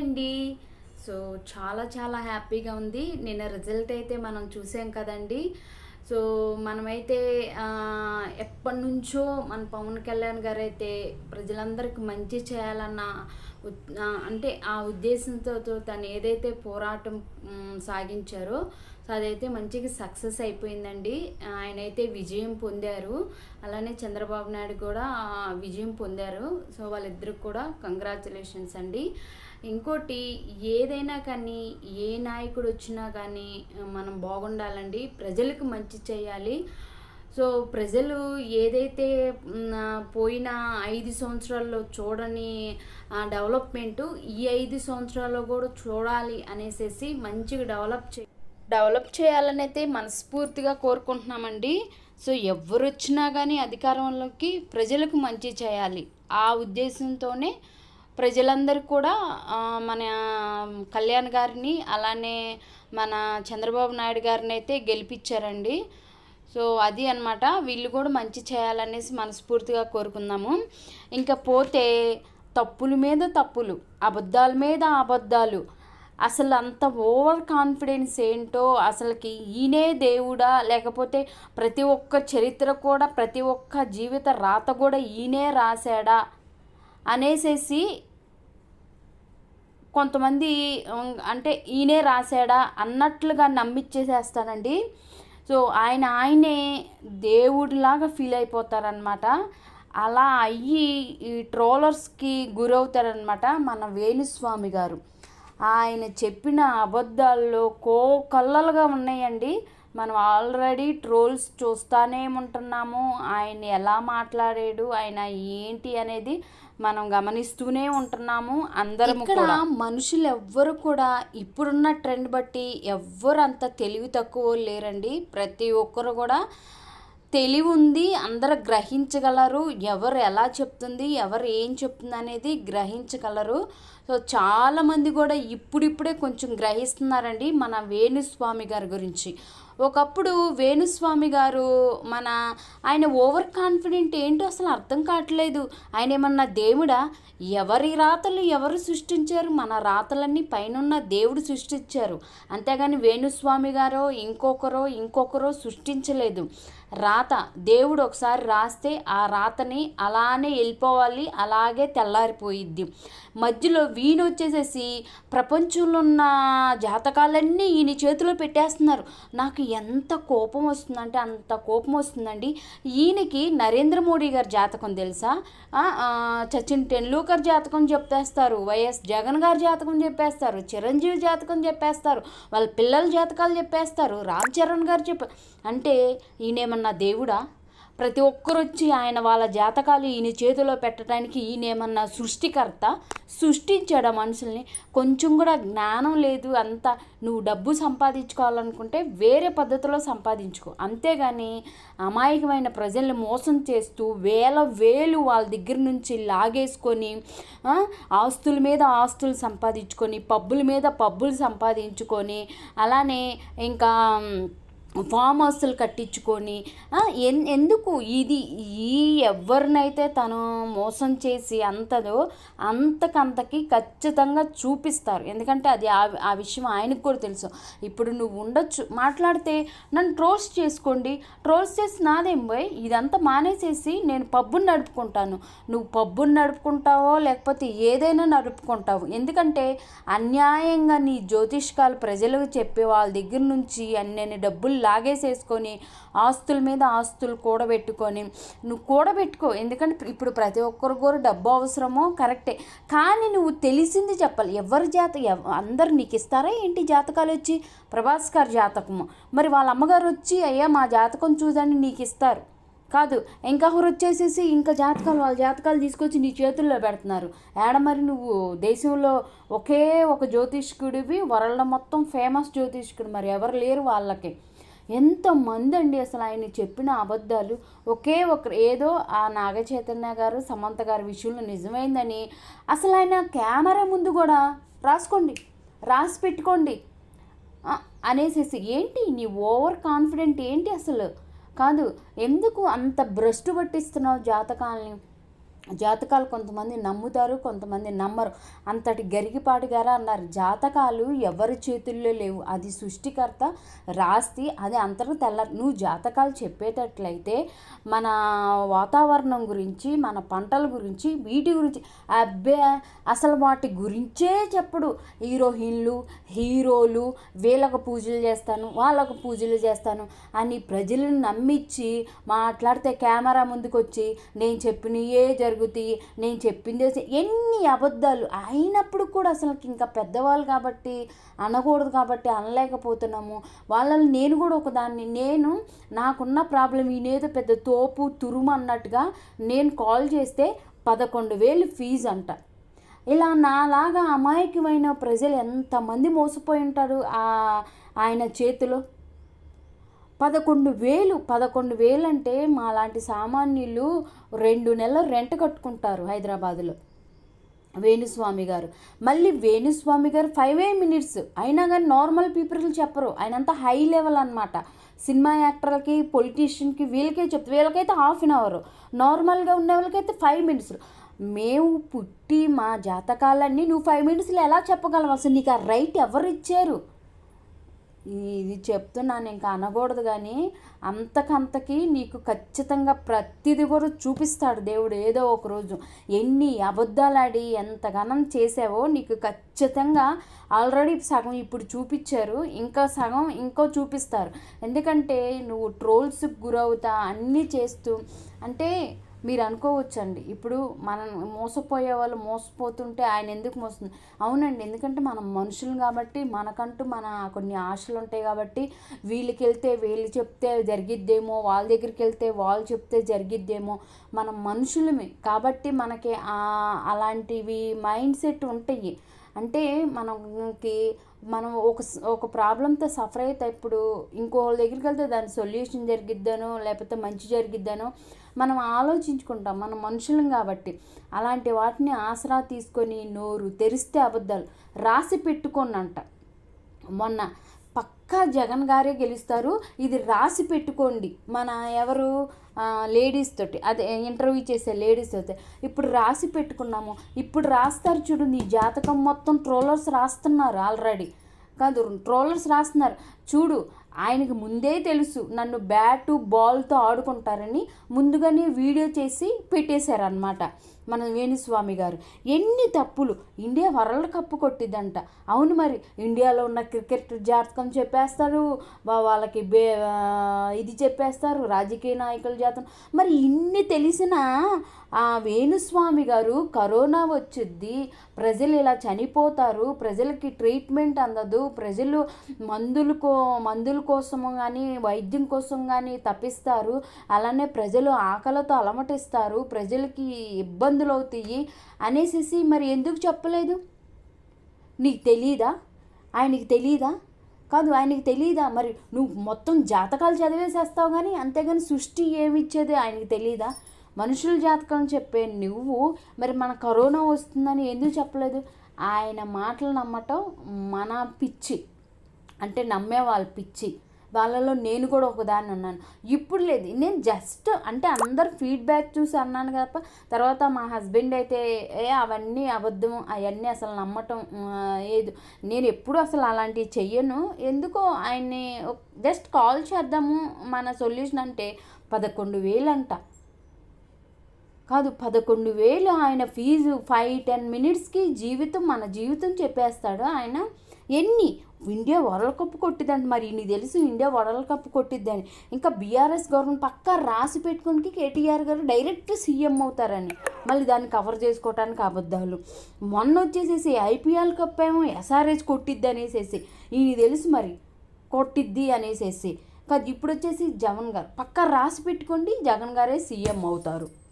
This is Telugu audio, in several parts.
అండి. సో చాలా చాలా హ్యాపీగా ఉంది. నిన్న రిజల్ట్ అయితే మనం చూసాం కదండి. సో మనమైతే ఎప్పటి నుంచో మన పవన్ కళ్యాణ్ గారు అయితే ప్రజలందరికీ మంచి చేయాలన్న అంటే ఆ ఉద్దేశంతో తను ఏదైతే పోరాటం సాగించారో సో అదైతే మంచిగా సక్సెస్ అయిపోయిందండి. ఆయన అయితే విజయం పొందారు. అలానే చంద్రబాబు నాయుడు కూడా విజయం పొందారు. సో వాళ్ళిద్దరికి కూడా కంగ్రాచులేషన్స్ అండి. ఇంకోటి ఏదైనా కానీ ఏ నాయకుడు వచ్చినా కానీ మనం బాగుండాలండి. ప్రజలకు మంచి చేయాలి. సో ప్రజలు ఏదైతే పోయిన ఐదు సంవత్సరాల్లో చూడని డెవలప్మెంటు ఈ ఐదు సంవత్సరాల్లో కూడా చూడాలి అనేసి మంచిగా డెవలప్ చే డెవలప్ చేయాలని అయితే మనస్ఫూర్తిగా కోరుకుంటున్నామండి. సో ఎవరు వచ్చినా కానీ అధికారంలోకి ప్రజలకు మంచి చేయాలి. ఆ ఉద్దేశంతోనే ప్రజలందరూ కూడా మన కళ్యాణ్ గారిని అలానే మన చంద్రబాబు నాయుడు గారిని అయితే గెలిపించారండి. సో అది అన్నమాట. వీళ్ళు కూడా మంచి చేయాలనేసి మనస్ఫూర్తిగా కోరుకుందాము. ఇంకా పోతే తప్పుల మీద తప్పులు అబద్ధాల మీద అబద్ధాలు. అసలు అంత ఓవర్ కాన్ఫిడెన్స్ ఏంటో అసలుకి ఈయనే దేవుడా? లేకపోతే ప్రతి ఒక్క చరిత్ర కూడా ప్రతి ఒక్క జీవిత రాత కూడా ఈయనే రాశాడా? అనేసేసి కొంతమంది అంటే ఈయనే రాశాడా అన్నట్లుగా నమ్మిచ్చేసేస్తానండి సో ఆయన ఆయనే దేవుడిలాగా ఫీల్ అయిపోతారనమాట అలా అయ్యి ఈ ట్రోలర్స్కి గురవుతారనమాట మన వేణుస్వామి గారు. ఆయన చెప్పిన అబద్ధాల్లో కో కళ్ళలుగా ఉన్నాయండి. మనం ఆల్రెడీ ట్రోల్స్ చూస్తానే ఉంటున్నాము. ఆయన ఎలా మాట్లాడాడు ఆయన ఏంటి అనేది మనం గమనిస్తూనే ఉంటున్నాము అందరం ఇక్కడ మనుషులు ఎవ్వరు కూడా ఇప్పుడున్న ట్రెండ్ బట్టి ఎవ్వరు అంత తెలివి తక్కువ లేరండి. ప్రతి ఒక్కరు కూడా తెలివి ఉంది అందరు గ్రహించగలరు. ఎవరు ఎలా చెప్తుంది ఎవరు ఏం చెప్తుంది అనేది గ్రహించగలరు. సో చాలామంది కూడా ఇప్పుడిప్పుడే కొంచెం గ్రహిస్తున్నారండి మన వేణుస్వామి గారి గురించి. ఒకప్పుడు వేణుస్వామి గారు మన ఆయన ఓవర్ కాన్ఫిడెంట్ ఏంటో అసలు అర్థం కావట్లేదు. ఆయన ఏమన్నా దేవుడా? ఎవరి రాతలు ఎవరు సృష్టించారు? మన రాతలన్నీ పైనున్న దేవుడు సృష్టించారు. అంతేగాని వేణుస్వామి గారో ఇంకొకరో ఇంకొకరో సృష్టించలేదు. రాత. దేవుడు ఒకసారి రాస్తే ఆ రాతని అలానే వెళ్ళిపోవాలి అలాగే తెల్లారిపోయిద్ది. మధ్యలో వీణ వచ్చేసేసి ప్రపంచంలో ఉన్న జాతకాలన్నీ ఈయన చేతిలో పెట్టేస్తున్నారు. నాకు ఎంత కోపం వస్తుందంటే అంత కోపం వస్తుందండి. ఈయనకి నరేంద్ర మోడీ గారి జాతకం తెలుసా? సచిన్ టెండూల్కర్ జాతకం చెప్పేస్తారు వైఎస్ జగన్ గారి జాతకం చెప్పేస్తారు చిరంజీవి జాతకం చెప్పేస్తారు వాళ్ళ పిల్లల జాతకాలు చెప్పేస్తారు రామ్ చరణ్ గారు చెప్ప అంటే ఈయనేమన్నా దేవుడా ప్రతి ఒక్కరు వచ్చి ఆయన వాళ్ళ జాతకాలు ఈయన చేతిలో పెట్టడానికి ఈయనేమన్నా సృష్టికర్త సృష్టించాడు మనుషుల్ని? కొంచెం కూడా జ్ఞానం లేదు. అంత నువ్వు డబ్బు సంపాదించుకోవాలనుకుంటే వేరే పద్ధతిలో సంపాదించుకో. అంతేగాని అమాయకమైన ప్రజల్ని మోసం చేస్తూ వేల వేలు వాళ్ళ దగ్గర నుంచి లాగేసుకొని ఆస్తుల మీద ఆస్తులు సంపాదించుకొని పబ్బుల మీద పబ్బులు సంపాదించుకొని అలానే ఇంకా ఫామ్ హౌస్లు కట్టించుకొని ఎన్ ఎందుకు ఇది ఈ ఎవరినైతే తను మోసం చేసి అంతదో అంతకంతకి ఖచ్చితంగా చూపిస్తారు. ఎందుకంటే అది ఆ ఆ విషయం ఆయనకు కూడా తెలుసు. ఇప్పుడు నువ్వు ఉండొచ్చు మాట్లాడితే నన్ను ట్రోల్స్ చేసుకోండి ట్రోల్స్ చేసి నాదేం పోయి ఇదంతా మానేసేసి నేను పబ్బుని నడుపుకుంటాను. నువ్వు పబ్బుని నడుపుకుంటావో లేకపోతే ఏదైనా నడుపుకుంటావు. ఎందుకంటే అన్యాయంగా నీ జ్యోతిష్కాలు ప్రజలకు చెప్పే వాళ్ళ దగ్గర నుంచి అన్ని డబ్బులు లాగేసేసుకొని ఆస్తుల మీద ఆస్తులు కూడబెట్టుకొని నువ్వు కూడబెట్టుకో. ఎందుకంటే ఇప్పుడు ప్రతి ఒక్కరు కూడా డబ్బు అవసరమో కరెక్టే. కానీ నువ్వు తెలిసింది చెప్పాలి. ఎవరి జాత ఎవ- అందరు నీకు ఇస్తారా? ఏంటి జాతకాలు వచ్చి? ప్రభాస్ గారి జాతకము. మరి వాళ్ళ అమ్మగారు వచ్చి అయ్యా మా జాతకం చూడండి నీకు ఇస్తారు. కాదు ఇంకొకరు వచ్చేసేసి ఇంకా జాతకాలు వాళ్ళ జాతకాలు తీసుకొచ్చి నీ చేతుల్లో పెడుతున్నారు. ఏడ మరి నువ్వు దేశంలో ఒకే ఒక జ్యోతిష్కుడివి వరల్డ్ మొత్తం ఫేమస్ జ్యోతిష్కుడు మరి ఎవరు లేరు వాళ్ళకి. ఎంతమంది అండి అసలు ఆయన చెప్పిన అబద్ధాలు. ఒకే ఒక ఏదో ఆ నాగచైతన్య గారు సమంత గారి విషయంలో నిజమైందని. అసలు ఆయన కెమెరా ముందు కూడా రాసుకోండి రాసి పెట్టుకోండి అనేసేసి. ఏంటి నీ ఓవర్ కాన్ఫిడెంట్ ఏంటి అసలు? కాదు ఎందుకు అంత భ్రష్టు పట్టిస్తున్నావు జాతకాలని? జాతకాలు కొంతమంది నమ్ముతారు కొంతమంది నమ్మరు. అంతటి గరిగిపాటు గారా అన్నారు. జాతకాలు ఎవరి చేతుల్లో లేవు. అది సృష్టికర్త రాస్తి అది అంతరం తెల్ల. నువ్వు జాతకాలు చెప్పేటట్లయితే మన వాతావరణం గురించి మన పంటల గురించి వీటి గురించి అబ్బే! అసలు వాటి గురించే చెప్పడు. హీరోయిన్లు హీరోలు వీళ్ళకు పూజలు చేస్తాను వాళ్ళకు పూజలు చేస్తాను అని ప్రజలను నమ్మించి మాట్లాడితే కెమెరా ముందుకు వచ్చి నేను ఏ జరుగు జరుగుతాయి నేను చెప్పింది ఎన్ని అబద్ధాలు అయినప్పుడు కూడా అసలు ఇంకా పెద్దవాళ్ళు కాబట్టి అనకూడదు కాబట్టి అనలేకపోతున్నాము. వాళ్ళని నేను కూడా ఒకదాన్ని నేను నాకున్న ప్రాబ్లం ఈయనేదో పెద్ద తోపు తురుము అన్నట్టుగా నేను కాల్ చేస్తే పదకొండు వేలు ఫీజు అంట. ఇలా నాలాగా అమాయకమైన ప్రజలు ఎంతమంది మోసపోయి ఉంటారు ఆయన చేతిలో? పదకొండు వేలు పదకొండు వేలు అంటే మాలాంటి సామాన్యులు రెండు నెలలు రెంట్ కట్టుకుంటారు హైదరాబాదులో. వేణుస్వామి గారు. మళ్ళీ వేణుస్వామి గారు ఫైవ్ ఏ మినిట్స్. అయినా కానీ నార్మల్ పీపుల్ చెప్పరు. ఆయనంత హై లెవెల్ అనమాట సినిమా యాక్టర్లకి పొలిటీషియన్కి వీళ్ళకే చెప్తారు వీళ్ళకైతే హాఫ్ అన్ అవర్. నార్మల్గా ఉన్న వాళ్ళకైతే ఫైవ్ మినిట్స్. మేము పుట్టి మా జాతకాలన్నీ నువ్వు ఫైవ్ మినిట్స్లో ఎలా చెప్పగలవు? అసలు నీకు ఆ రైట్ ఎవరు ఇచ్చారు? ఇది చెప్తున్నాను ఇంకా అనకూడదు కానీ అంతకంతకి నీకు ఖచ్చితంగా ప్రతిది కూడా చూపిస్తాడు దేవుడు ఏదో ఒక రోజు. ఎన్ని అబద్ధాలాడి ఎంతగానం చేసావో నీకు ఖచ్చితంగా ఆల్రెడీ సగం ఇప్పుడు చూపించారు ఇంకా సగం ఇంకో చూపిస్తారు. ఎందుకంటే నువ్వు ట్రోల్స్కి గురవుతా అన్నీ చేస్తూ అంటే మీరు అనుకోవచ్చండి. ఇప్పుడు మనం మోసపోయే వాళ్ళు మోసపోతుంటే ఆయన ఎందుకు మోస్తుంది? అవునండి. ఎందుకంటే మనం మనుషులు కాబట్టి మనకంటూ మన కొన్ని ఆశలు ఉంటాయి కాబట్టి వీళ్ళకి వెళ్తే వీళ్ళు చెప్తే జరిగిద్దేమో వాళ్ళ దగ్గరికి వెళ్తే వాళ్ళు చెప్తే జరిగిద్దేమో. మనం మనుషులమే కాబట్టి మనకి అలాంటివి మైండ్ సెట్ ఉంటాయి. అంటే మనకి మనం ఒక ఒక ప్రాబ్లంతో సఫర్ అయితే ఇప్పుడు ఇంకో దగ్గరికి వెళ్తే దాని సొల్యూషన్ జరిగిద్దనో లేకపోతే మంచి జరిగిద్దనో మనం ఆలోచించుకుంటాం. మనం మనుషులం కాబట్టి. అలాంటి వాటిని ఆసరా తీసుకొని నోరు తెరిస్తే అబద్ధాలు రాసి పెట్టుకోనంట. మొన్న పక్కా జగన్ గారే గెలుస్తారు. ఇది రాసి పెట్టుకోండి. మన ఎవరు? లేడీస్ తోటి. అదే ఇంటర్వ్యూ చేసే లేడీస్ తోటి. ఇప్పుడు రాసి పెట్టుకున్నాము. ఇప్పుడు రాస్తారు చూడు నీ జాతకం మొత్తం ట్రోలర్స్ రాస్తున్నారు ఆల్రెడీ కాదు ట్రోలర్స్ రాస్తున్నారు. చూడు ఆయనకి ముందే తెలుసు. నన్ను బ్యాటు బాల్తో ఆడుకుంటారని ముందుగానే వీడియో చేసి పెట్టేశారనమాట మన వేణుస్వామి గారు. ఎన్ని తప్పులు. ఇండియా వరల్డ్ కప్ కొట్టిద్దంట. అవును మరి ఇండియాలో ఉన్న క్రికెట్ జాతకం చెప్పేస్తారు. వాళ్ళకి బే ఇది చెప్పేస్తారు. రాజకీయ నాయకుల జాతకం. మరి ఇన్ని తెలిసిన ఆ వేణుస్వామి గారు కరోనా వచ్చిద్ది. ప్రజలు ఇలా చనిపోతారు. ప్రజలకి ట్రీట్మెంట్ అందదు. ప్రజలు మందులు కో మందుల కోసము కానీ వైద్యం కోసం కానీ తప్పిస్తారు. అలానే ప్రజలు ఆకలితో అలమటిస్తారు. ప్రజలకి ఇబ్బంది ఇబ్బందులు అవుతాయి అనేసి మరి ఎందుకు చెప్పలేదు? నీకు తెలీదా? ఆయనకి తెలీదా? కాదు ఆయనకి తెలియదా మరి నువ్వు మొత్తం జాతకాలు చదివేసేస్తావు కానీ అంతేగాని సృష్టి ఏమిచ్చేది ఆయనకి తెలియదా మనుషుల జాతకం చెప్పే నువ్వు మరి మన కరోనా వస్తుందని ఎందుకు చెప్పలేదు? ఆయన మాటలు నమ్మటం మన పిచ్చి. అంటే నమ్మే వాళ్ళ పిచ్చి. వాళ్ళలో నేను కూడా ఒకదాన్ని ఉన్నాను. ఇప్పుడు లేదు. నేను జస్ట్ అంటే అందరు ఫీడ్బ్యాక్ చూసి అన్నాను తప్ప తర్వాత మా హస్బెండ్ అయితే ఏ అవన్నీ అబద్ధం అవన్నీ అసలు నమ్మటం ఏదు. నేను ఎప్పుడు అసలు అలాంటివి చెయ్యను. ఎందుకో ఆయన్ని జస్ట్ కాల్ చేద్దాము. మన సొల్యూషన్ అంటే పదకొండు వేలు అంట కాదు పదకొండు వేలు ఆయన ఫీజు ఫైవ్ టెన్ మినిట్స్కి జీవితం మన జీవితం చెప్పేస్తాడు ఆయన. ఎన్ని? ఇండియా వరల్డ్ కప్ కొట్టిద్దండి మరి. నీకు తెలుసు ఇండియా వరల్డ్ కప్ కొట్టిద్దని. ఇంకా బీఆర్ఎస్ గవర్నమెంట్ పక్కా రాసి పెట్టుకుని కేటీఆర్ గారు డైరెక్ట్ సీఎం అవుతారని. మళ్ళీ దాన్ని కవర్ చేసుకోవటానికి అబద్ధాలు. మొన్న వచ్చేసేసి ఐపీఎల్ కప్ ఏమో ఎస్ఆర్హెచ్ కొట్టిద్ది అనేసేసి ఈ తెలుసు మరి? కొట్టిద్ది అనేసేసి. కాదు ఇప్పుడు వచ్చేసి జగన్ గారు. పక్కా రాసి పెట్టుకోండి జగన్ గారే సీఎం అవుతారు.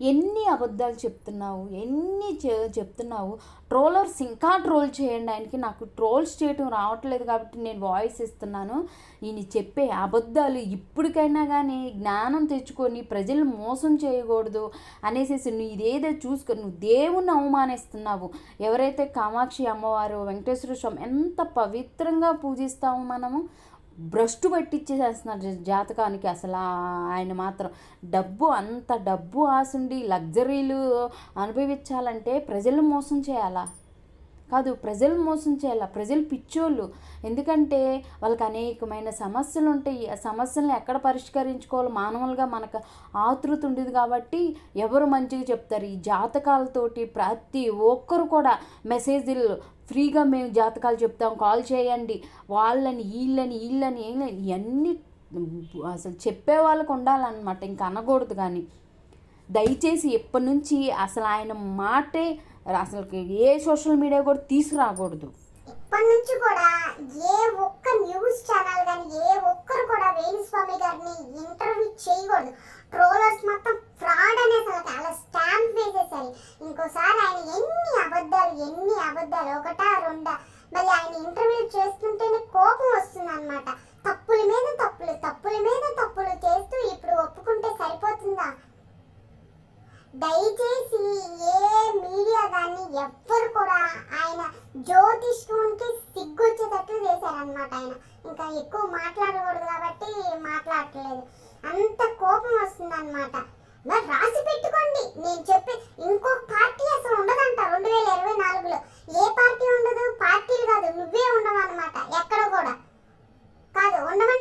ఎన్ని అబద్ధాలు చెప్తున్నావు? ఎన్ని చెప్తున్నావు? ట్రోలర్స్ ఇంకా ట్రోల్ చేయండి ఆయనకి. నాకు ట్రోల్స్ చేయటం రావట్లేదు కాబట్టి నేను వాయిస్ ఇస్తున్నాను. ఈయన చెప్పే అబద్ధాలు ఇప్పటికైనా కానీ జ్ఞానం తెచ్చుకొని ప్రజలు మోసం చేయకూడదు అనేసి నువ్వు ఇదేదో చూసుకొని నువ్వు దేవుణ్ణి అవమానిస్తున్నావు. ఎవరైతే కామాక్షి అమ్మవారు వెంకటేశ్వర స్వామి ఎంత పవిత్రంగా పూజిస్తాము మనము? భ్రష్టు పట్టించేసేస్తున్నారు జాతకానికి అసలు ఆయన మాత్రం. డబ్బు అంత డబ్బు ఆశుండి లగ్జరీలు అనుభవించాలంటే ప్రజలు మోసం చేయాలా? కాదు ప్రజలు మోసం చేయాలా? ప్రజలు పిచ్చోళ్ళు. ఎందుకంటే వాళ్ళకి అనేకమైన సమస్యలు ఉంటాయి ఆ సమస్యలను ఎక్కడ పరిష్కరించుకోవాలో? మానవులుగా మనకు ఆతృత ఉండేది కాబట్టి ఎవరు మంచిగా చెప్తారు? ఈ జాతకాలతోటి ప్రతి ఒక్కరు కూడా మెసేజ్లు ఫ్రీగా మేము జాతకాలు చెప్తాం కాల్ చేయండి. వాళ్ళని వీళ్ళని వీళ్ళని వీళ్ళని ఇవన్నీ అసలు చెప్పే వాళ్ళకు ఉండాలన్నమాట. ఇంకా అనకూడదు కానీ. దయచేసి ఎప్పటి నుంచి అసలు ఆయన మాటే అసలు ఏ సోషల్ మీడియా కూడా తీసుకురాకూడదు. ఇప్పటి నుంచి కూడా ఏ ఒక్క న్యూస్ ఛానల్ కానీ ఏ ఒక్కరు కూడా వేణుస్వామి గారిని ఇంటర్వ్యూ చేయకూడదు. జ్యోతిష్కునికి సిగ్గొచ్చేటట్టు చేశారనమాట ఆయన. ఇంకా ఎక్కువ మాట్లాడకూడదు కాబట్టి మాట్లాడట్లేదు. అంత కోపం వస్తుందన్నమాట. మరి రాసి పెట్టుకోండి. నేను చెప్పి ఇంకో పార్టీ అసలు ఉండదంట రెండు వేల ఇరవై నాలుగులో. ఏ పార్టీ ఉండదు? పార్టీలు కాదు. నువ్వే ఉండవు అనమాట ఎక్కడ కూడా. కాదు ఉండమంటే